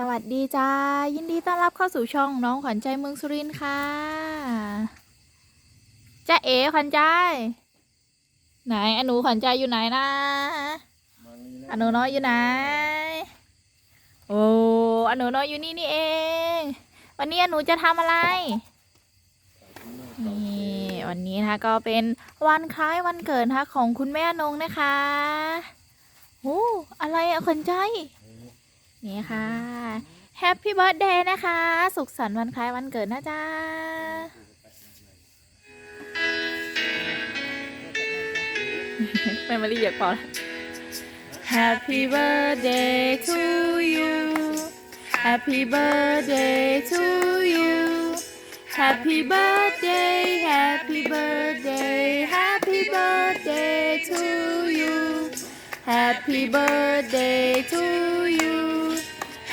สวัสดีจ้า ยินดีต้อนรับเข้าสู่ช่องน้องขวัญใจเมืองสุรินทร์ค่ะจ้าเอ๋ขวัญใจ ไหนอหนูขวัญใจอยู่ไหนนะอหนูน้อยอยู่ไหน โอ้อหนูน้อยอยู่นี่นี่เอง วันนี้อหนูจะทำอะไรนี่วันนี้นะคะก็เป็นวันคล้ายวันเกิดนะคะของคุณแม่นงนะคะโอ้อะไรอะขวัญใจ นี่ค่ะแฮปปี้เบิร์ดเดย์นะคะ สุขสันต์วันคล้ายวันเกิดนะจ๊ะแม่มารีอยากเป่า Happy birthday to you Happy birthday to you Happy birthday Happy birthday Happy birthday to you Happy birthday to you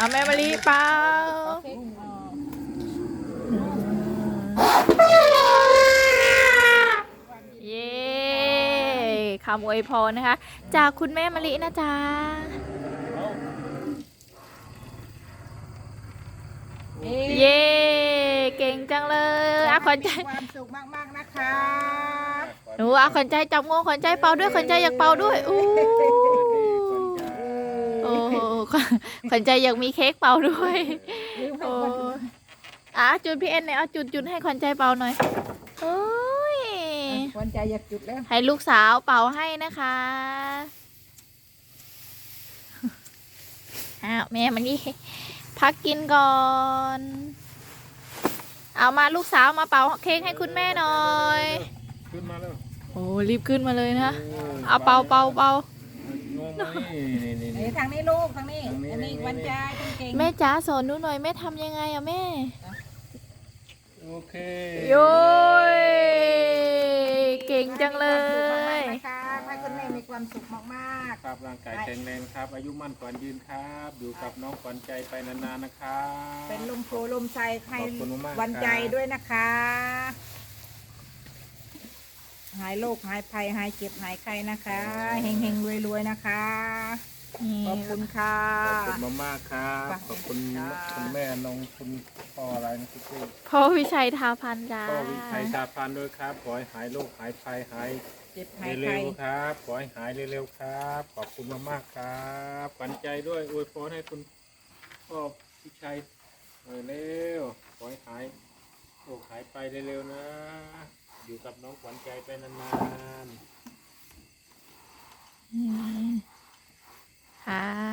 เอาแม่มะลิเปล่าเย้คำอวยพรนะคะ จากคุณแม่มะลินะจ๊ะเย้เก่งจังเลยอาขวัญใจความสุขมากๆนะคะหนูอาขวัญใจจับงูขวัญใจเป่าด้วยขวัญใจอยากเป่าด้วยอู้ ขวัญใจอยากมีเค้กเป่าด้วยโอ้อะจุดพี่เอ็นเนี่ยเอาจุดจุดให้ขวัญใจเป่าหน่อยโอ้ยวันใจอยากจุดแล้ว ให้ลูกสาวเป่าให้นะคะอ้าวแม่มันนี่พักกินก่อน เอามาลูกสาวมาเป่าเค้กให้คุณแม่หน่อย ขึ้นมาแล้วโอ้รีบขึ้นมาเลยนะ เอาเป่าเป่าเป่า งงไหมนี่นี่ไหนนี่ทางนี้ลูกทางนี้ทางนี้อันนี้ทางนี้ วันใจเก่งๆแม่จ๋าสอนหนูหน่อยแม่ทำยังไงอะแม่โอเคโย้ยเก่งจังเลย มีความสุขมากๆนะคะให้คุณแม่มีความสุขมากครับร่างกายแข็งแรงครับ อายุมั่นขวัญยืนครับ อยู่กับน้องขวัญใจไปนานๆนะครับ ๆ เป็นลมโพลมใจให้ขอบคุณมากๆวันใจครับ ด้วยนะคะ หายโรคหายภัยหายเจ็บหายไข้นะคะเฮงๆรวยๆนะคะนี่ขอบคุณค่ะ ขอบคุณมากๆครับไปขอบคุณจ้า คุณแม่น้องคุณพ่ออะไรนะคุณพี่พ่อวิชัยทาพันธ์จ้า พ่อวิชัยชาพันธ์ด้วยครับ ขอให้หายโรคหายภัยหายเจ็บหายเร็ไข้วๆครับ ขอให้หายเร็วๆครับ ขอบคุณมากๆครับขวัญใจด้วยอวยพรให้คุณพ่อวิชัยหน่อยเร็วขอให้หายโรคหายไปเร็วๆนะ อยู่กับน้องขวัญใจไปนานๆ ค่ะ